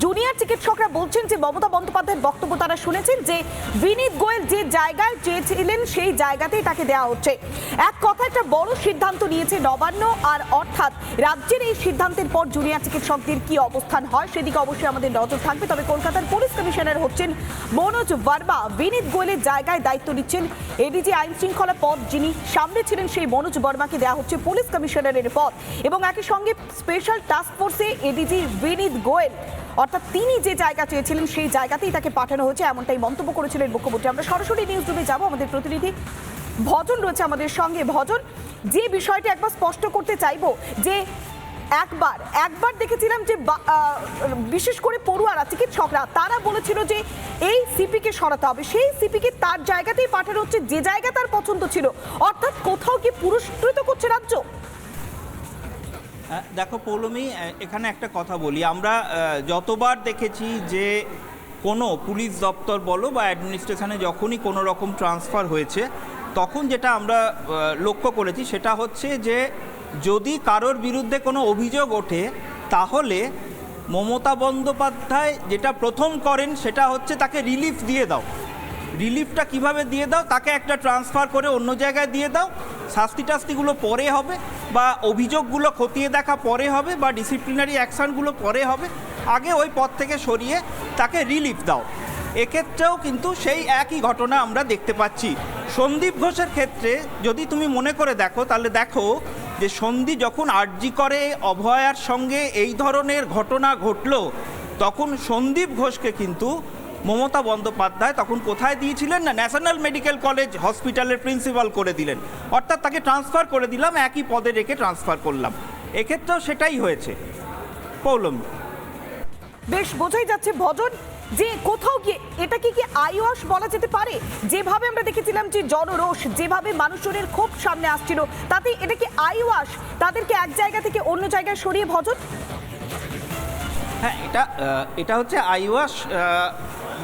Junior চিকিৎসকরা বলছেন যে মমতা বন্দ্যোপাধ্যায়ের বক্তব্য তারা শুনেছেন যে বিনীত গোয়েল যে জায়গায় চেয়েছিলেন সেই জায়গাতেই তাকে দেওয়া হচ্ছে। এক কথা একটা বড় সিদ্ধান্ত নিয়েছে নবান্ন আর অর্থাৎ রাজ্যের এই সিদ্ধান্তের পর জুনিয়র চিকিৎসকদের কি অবস্থান হয় সেদিকে অবশ্যই আমাদের নজর থাকবে। তবে কলকাতার পুলিশ কমিশনার হচ্ছেন মনোজ বর্মা। বিনীত গোয়েলের জায়গায় দায়িত্ব নিচ্ছেন এডিজি আইন শৃঙ্খলা পদ যিনি সামনে ছিলেন সেই মনোজ বর্মাকে দেওয়া হচ্ছে পুলিশ কমিশনারের পদ। এবং একই সঙ্গে স্পেশাল টাস্ক ফোর্সে এডিজি বিনীত গোয়েল অর্থাৎ তিনি যে জায়গা চেয়েছিলেন, সেই জায়গাতেই তাকে পাঠানো হয়েছে, এমনটাই মন্তব্য করেছিলেন মুখ্যমন্ত্রী। আমরা সরাসরি নিউজ রুমে যাব, আমাদের প্রতিনিধি ভজন রয়েছে আমাদের সঙ্গে। ভজন, যে বিষয়টি একবার স্পষ্ট করতে চাইব, যে একবার একবার দেখেছিলাম যে বিশেষ করে পড়ুয়ারা, চিকিৎসকরা, তারা বলেছিল যে এই সিপিকে সরাতে হবে। সেই সিপিকে তার জায়গাতেই পাঠানো হচ্ছে, যে জায়গা তার পছন্দ ছিল। অর্থাৎ কোথাও কি পুরস্কৃত করছে রাজ্য? দেখো পৌলমী এখানে একটা কথা বলি। আমরা যতবার দেখেছি যে কোনো পুলিশ দপ্তর বলো বা অ্যাডমিনিস্ট্রেশনে যখনই কোনো রকম ট্রান্সফার হয়েছে, তখন যেটা আমরা লক্ষ্য করেছি সেটা হচ্ছে যে যদি কারোর বিরুদ্ধে কোনো অভিযোগ ওঠে, তাহলে মমতা বন্দ্যোপাধ্যায় যেটা প্রথম করেন সেটা হচ্ছে তাকে রিলিফ দিয়ে দাও। রিলিফটা কীভাবে দিয়ে দাও? তাকে একটা ট্রান্সফার করে অন্য জায়গায় দিয়ে দাও। শাস্তি টাস্তিগুলো পরে হবে। বা অভিযোগগুলো খতিয়ে দেখা পরে হবে বা ডিসিপ্লিনারি অ্যাকশনগুলো পরে হবে, আগে ওই পদ থেকে সরিয়ে তাকে রিলিফ দাও। এক্ষেত্রেও কিন্তু সেই একই ঘটনা আমরা দেখতে পাচ্ছি। সন্দীপ ঘোষের ক্ষেত্রে যদি তুমি মনে করে দেখো, তাহলে দেখো যে সন্ধি যখন আর্জি করে অভয়ার সঙ্গে এই ধরনের ঘটনা ঘটলো, তখন সন্দীপ ঘোষকে কিন্তু মমতা বন্দ্যোপাধ্যায় তখন কোথায় দিয়েছিলেন না? ন্যাশনাল মেডিকেল কলেজ হসপিটালের প্রিন্সিপাল করে দিলেন। অর্থাৎ তাকে ট্রান্সফার করে দিলাম একই পদে রেখে ট্রান্সফার করলাম। এক্ষেত্রেও সেটাই হয়েছে। পৌলমী। বেশ বোঝাই যাচ্ছে ভজন যে কোথাও গিয়ে এটা কি কি আইওয়াস বলা যেতে পারে? যেভাবে আমরা দেখেছিলাম যে জনরোষ যেভাবে মানুষজনের ক্ষোভ সামনে আসছিল তাতে এটা কি আইওয়াস তাদেরকে এক জায়গা থেকে অন্য জায়গায় সরিয়ে ভজন? হ্যাঁ এটা এটা হচ্ছে আইওয়াস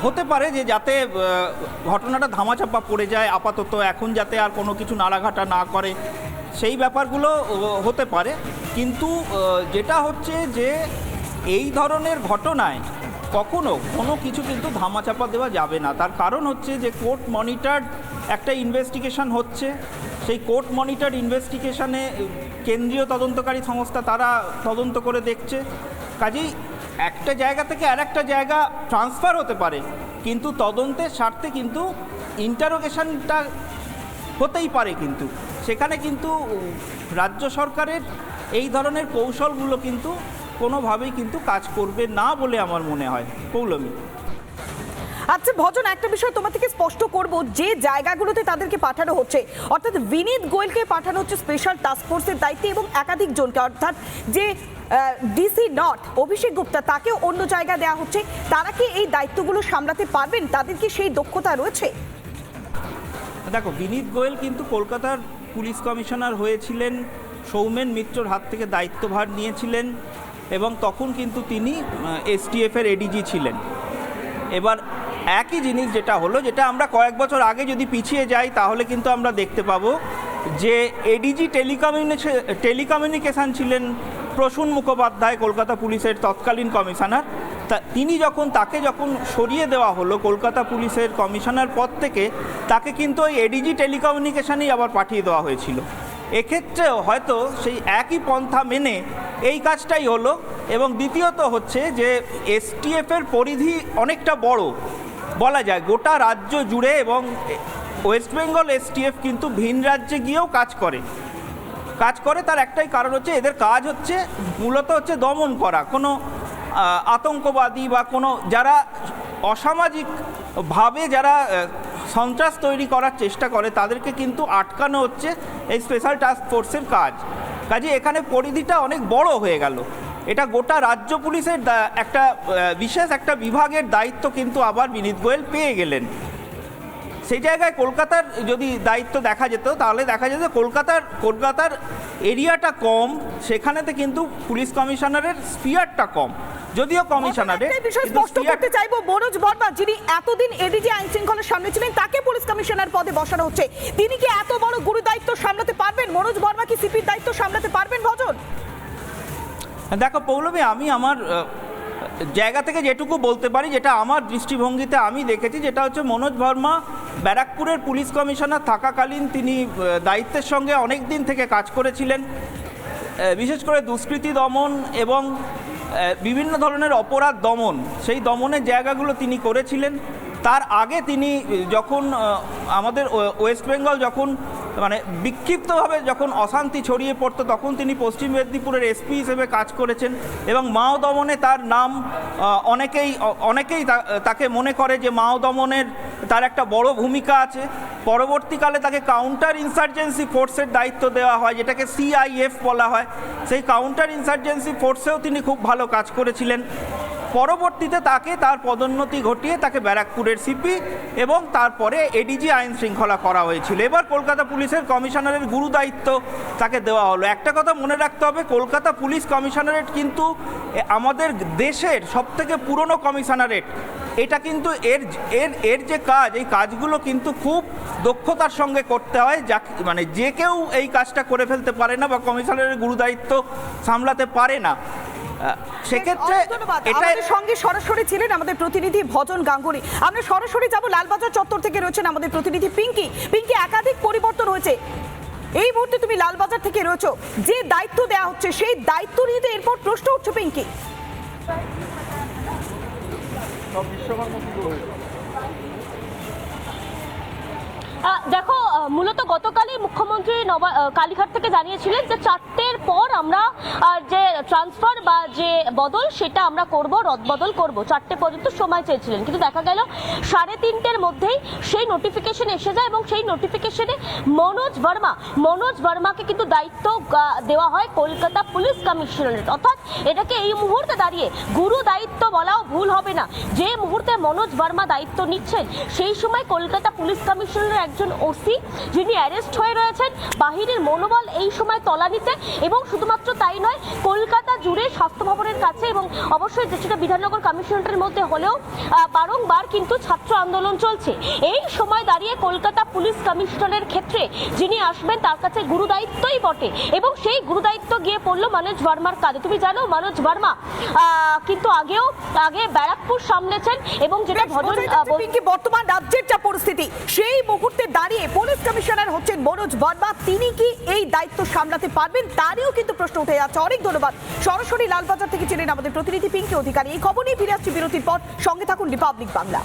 হতে পারে যে যাতে ঘটনাটা ধামাচাপা পড়ে যায় আপাতত, এখন যাতে আর কোনো কিছু নাড়াঘাটা না করে, সেই ব্যাপারগুলো হতে পারে। কিন্তু যেটা হচ্ছে যে এই ধরনের ঘটনায় কখনো কোনো কিছু কিন্তু ধামাচাপা দেওয়া যাবে না। তার কারণ হচ্ছে যে কোর্ট মনিটার্ড একটা ইনভেস্টিগেশন হচ্ছে। সেই কোর্ট মনিটার্ড ইনভেস্টিগেশনে কেন্দ্রীয় তদন্তকারী সংস্থা তারা তদন্ত করে দেখছে। কাজেই একটা জায়গা থেকে আর একটা জায়গা ট্রান্সফার হতে পারে। কিন্তু তদন্তের স্বার্থে কিন্তু ইন্টারোগেশনটা হতেই পারে কিন্তু। সেখানে কিন্তু রাজ্য সরকারের এই ধরনের কৌশলগুলো কিন্তু কোনোভাবেই কিন্তু কাজ করবে না বলে আমার মনে হয়। পৌলমী আচ্ছা ভজন, একটা বিষয় তোমার থেকে স্পষ্ট করব, যে জায়গাগুলোতে তাদেরকে পাঠানো হচ্ছে, অর্থাৎ বিনীত গোয়েলকে পাঠানো হচ্ছে স্পেশাল টাস্ক ফোর্সের দায়িত্বে এবং একাধিক জনকে, অর্থাৎ যে ডিসি নর্থ অভিষেক গুপ্তা, তাকেও অন্য জায়গায় দেওয়া হচ্ছে, তারা কি এই দায়িত্বগুলো সামলাতে পারবেন? তাদের কি সেই দক্ষতা রয়েছে? দেখো, বিনীত গোয়েল কিন্তু কলকাতার পুলিশ কমিশনার হয়েছিলেন, সৌমেন মিত্রর হাত থেকে দায়িত্বভার নিয়েছিলেন, এবং তখন কিন্তু তিনি এসটিএফের এডিজি ছিলেন। এবার একই জিনিস যেটা হলো, যেটা আমরা কয়েক বছর আগে যদি পিছিয়ে যাই, তাহলে কিন্তু আমরা দেখতে পাবো যে এডিজি টেলিকমিউনিকেশন টেলিকমিউনিকেশান ছিলেন প্রসূন মুখোপাধ্যায়, কলকাতা পুলিশের তৎকালীন কমিশনার। তা তিনি যখন, তাকে যখন সরিয়ে দেওয়া হলো কলকাতা পুলিশের কমিশনার পদ থেকে, তাকে কিন্তু ওই এডিজি টেলিকমিউনিকেশানেই আবার পাঠিয়ে দেওয়া হয়েছিল। এক্ষেত্রেও হয়তো সেই একই পন্থা মেনে এই কাজটাই হলো। এবং দ্বিতীয়ত হচ্ছে যে এসটিএফের পরিধি অনেকটা বড়। বলা যায়, গোটা রাজ্য জুড়ে এবং ওয়েস্ট বেঙ্গল এসটিএফ কিন্তু ভিন রাজ্যে গিয়েও কাজ করে। কাজ করে, তার একটাই কারণ হচ্ছে, এদের কাজ হচ্ছে, মূলত হচ্ছে দমন করা। কোনো আতঙ্কবাদী বা কোনো, যারা অসামাজিকভাবে যারা সন্ত্রাস তৈরি করার চেষ্টা করে, তাদেরকে কিন্তু আটকানো হচ্ছে এই স্পেশাল টাস্ক ফোর্সের কাজ। কাজে এখানে পরিধিটা অনেক বড় হয়ে গেল। এটা গোটা রাজ্য পুলিশের একটা বিশেষ একটা বিভাগের দায়িত্ব কিন্তু আবার বিনীত গোয়েল পেয়ে গেলেন। সেই জায়গায় কলকাতার যদি দায়িত্ব দেখা যেত তাহলে দেখা যেত কলকাতার কলকাতার এরিয়াটা কম সেখানেতে কিন্তু পুলিশ কমিশনারের স্পিয়ারটা কম। যদিও কমিশনারের বিষয় স্পষ্ট করতে চাইব মনোজ বর্মা যিনি এতদিন এডিজি আইন শৃঙ্খলার সামনে ছিলেন তাকে পুলিশ কমিশনার পদে বসানো হচ্ছে। তিনি কি এত বড় গুরু দায়িত্ব সামলাতে পারবেন? মনোজ বর্মা কি সিপির দায়িত্ব সামলাতে পারবেন ভজন? দেখো পৌলমী, আমি আমার জায়গা থেকে যেটুকু বলতে পারি, যেটা আমার দৃষ্টিভঙ্গিতে আমি দেখেছি, যেটা হচ্ছে মনোজ ভার্মা ব্যারাকপুরের পুলিশ কমিশনার থাকাকালীন তিনি দায়িত্বের সঙ্গে অনেক দিন থেকে কাজ করেছিলেন। বিশেষ করে দুষ্কৃতি দমন এবং বিভিন্ন ধরনের অপরাধ দমন, সেই দমনের জায়গাগুলো তিনি করেছিলেন। তার আগে তিনি যখন আমাদের ওয়ে- ওয়েস্ট বেঙ্গল যখন মানে বিক্ষিপ্তভাবে যখন অশান্তি ছড়িয়ে পড়তো, তখন তিনি পশ্চিম মেদিনীপুরের এসপি হিসেবে কাজ করেছেন এবং মাও দমনে তার নাম অনেকেই অনেকেই তাকে মনে করে যে মাও দমনের তার একটা বড় ভূমিকা আছে। পরবর্তীকালে তাকে কাউন্টার ইনসার্জেন্সি ফোর্সের দায়িত্ব দেওয়া হয়, যেটাকে সিআইএফ বলা হয়। সেই কাউন্টার ইনসার্জেন্সি ফোর্সেও তিনি খুব ভালো কাজ করেছিলেন। পরবর্তীতে তাকে তার পদোন্নতি ঘটিয়ে তাকে ব্যারাকপুরের সিপি এবং তারপরে এডিজি আইন শৃঙ্খলা করা হয়েছিল। এবার কলকাতা পুলিশের কমিশনারের গুরু দায়িত্ব তাকে দেওয়া হলো। একটা কথা মনে রাখতে হবে, কলকাতা পুলিশ কমিশনারেট কিন্তু আমাদের দেশের সবথেকে পুরনো কমিশনারেট। এটা কিন্তু এর এর এর যে কাজ, এই কাজগুলো কিন্তু খুব দক্ষতার সঙ্গে করতে হয় যা মানে যে কেউ এই কাজটা করে ফেলতে পারে না বা কমিশনারের গুরু দায়িত্ব সামলাতে পারে না। সেক্ষেত্রে অনেক এটা সঙ্গে সরাসরি ছিলেন আমাদের প্রতিনিধি ভজন গাঙ্গুলি। আমরা সরাসরি যাব লালবাজার চত্বর থেকে রয়েছেন আমাদের প্রতিনিধি পিঙ্কি। পিঙ্কি একাধিক পরিবর্তন হয়েছে এই মুহূর্তে তুমি লালবাজার থেকে রয়েছো। যে দায়িত্ব দেওয়া হচ্ছে সেই দায়িত্ব নিয়ে তো এরপর প্রশ্ন উঠছে পিঙ্কি। দেখো মূলত গতকালই মুখ্যমন্ত্রী কালীঘাট থেকে জানিয়েছিলেন যে চারটের পর আমরা যে ট্রান্সফার বা যে বদল, সেটা আমরা করব রদবদল করব। চারটে পর্যন্ত সময় চেয়েছিলেন। কিন্তু দেখা গেল, সাড়ে তিনটের মধ্যেই সেই নোটিফিকেশন এসে যায় এবং সেই নোটিফিকেশনে মনোজ বর্মা, মনোজ বর্মাকে কিন্তু দায়িত্ব দেওয়া হয় কলকাতা পুলিশ কমিশনারেট অর্থাৎ এটাকে এই মুহূর্তে দাঁড়িয়ে গুরু দায়িত্ব বলাও ভুল হবে না। যে মুহূর্তে মনোজ বর্মা দায়িত্ব নিচ্ছেন সেই সময় কলকাতা পুলিশ কমিশনারের একজন ওসি যিনি অ্যারেস্ট হয়ে রয়েছেন। বাহিরের মনোবল এই সময় তলানিতে এবং শুধুমাত্র তাই নয় কলকাতা জুড়ে স্বাস্থ্য ভবনের কাছে এবং অবশ্যই যেটা বিধাননগর কমিশনারেটের মধ্যে হলেও বারংবার কিন্তু ছাত্র আন্দোলন চলছে। এই সময় দাঁড়িয়ে কলকাতা পুলিশ কমিশনারের ক্ষেত্রে যিনি আসবেন তার কাছে গুরু দায়িত্বই বটে এবং সেই গুরু দায়িত্ব গিয়ে পড়ল মনোজ বর্মার কাঁধে। তুমি জানো মনোজ আহ, কিন্তু আগেও আগে ব্যারাকপুর সামলেছেন এবং যেটা ভজন বর্তমান রাজ্যের যা পরিস্থিতি সেই মুহূর্তে দাঁড়িয়ে পুলিশ কমিশনার হচ্ছেন মনোজ বর্মা। তিনি কি এই দায়িত্ব সামলাতে পারবেন? তারও কিন্তু প্রশ্ন উঠে যাচ্ছে। অনেক ধন্যবাদ। সরাসরি লালবাজার থেকে ছিলেন আমাদের প্রতিনিধি পিঙ্কি অধিকারী। এই খবর নিয়ে ফিরে আসছি বিরতির পর। সঙ্গে থাকুন রিপাবলিক বাংলা।